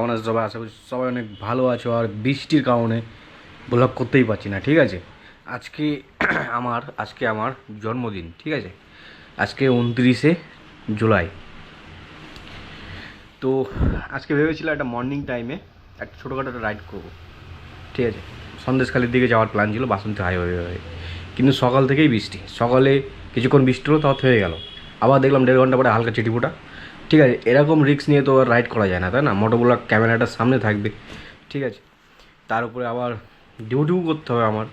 কেমন আছে সবাই আশা করছি সবাই অনেক ভালো আছো আর বৃষ্টির কারণে ব্লগ করতেই পারছি না, ঠিক আছে? আজকে আমার আজকে আমার জন্মদিন, ঠিক আছে? আজকে উনত্রিশে জুলাই। তো আজকে ভেবেছিলাম একটা মর্নিং টাইমে একটা ছোটোখাটো একটা রাইড করব, ঠিক আছে? সন্দেশখালির দিকে যাওয়ার প্ল্যান ছিল, বাসন্তী হাইওয়ে হয়ে। কিন্তু সকাল থেকেই বৃষ্টি। সকালে কিছুক্ষণ বৃষ্টি হলো তাও থেমে গেল। আবার দেখলাম দেড় ঘণ্টা পরে হালকা চিটিফোটা ঠিক আছে, এরকম রিস্ক নিয়ে তো আর রাইড করা যায় না, তাই না? মোটোগুলো ক্যামেরাটার সামনে থাকবে, ঠিক আছে? তার উপরে আবার ডিউটিও করতে হবে আমার।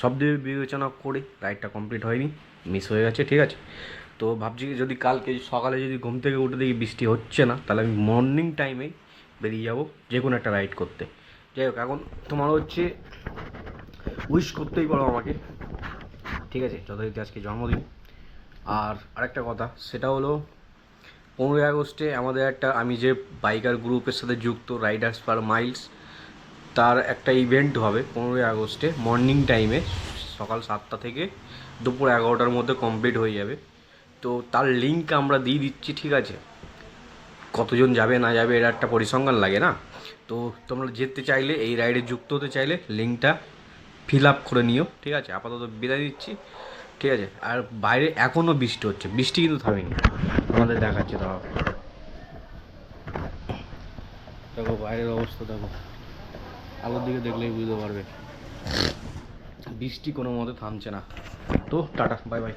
সব দিকে বিবেচনা করে রাইডটা কমপ্লিট হয়নি মিস হয়ে গেছে, ঠিক আছে? তো ভাবছি যদি কালকে সকালে যদি ঘুম থেকে উঠে দেখি বৃষ্টি হচ্ছে না, তাহলে আমি মর্নিং টাইমেই বেরিয়ে যাব যে কোনো একটা রাইড করতে। যাই হোক, এখন তোমার হচ্ছে উইশ করতেই পারো আমাকে, ঠিক আছে? যথারীতি আজকে জন্মদিন। আর আরেকটা কথা, সেটা হলো পনেরোই আগস্টে আমাদের একটা, আমি যে বাইকার গ্রুপের সাথে যুক্ত রাইডার্স পার মাইলস তার একটা ইভেন্ট হবে পনেরোই আগস্টে মর্নিং টাইমে সকাল সাতটা থেকে দুপুর এগারোটার মধ্যে কমপ্লিট হয়ে যাবে। তো তার লিঙ্ক আমরা দিয়ে দিচ্ছি, ঠিক আছে? কতজন যাবে, না যাবে এটা একটা পরিসংখ্যান লাগে না? তো তোমরা যেতে চাইলে, এই রাইডে যুক্ত হতে চাইলে লিঙ্কটা ফিল আপ করে নিও, ঠিক আছে? আপাতত বিদায় দিচ্ছি ঠিক আছে? আর বাইরে এখনও বৃষ্টি হচ্ছে, বৃষ্টি কিন্তু থামেনি। আমাদের দেখাচ্ছে দাও দেখো, বাইরের অবস্থা দেখো। আলোর দিকে দেখলেই বুঝতে পারবে। বৃষ্টি কোনো মতে থামছে না। তো, টাটা বাই বাই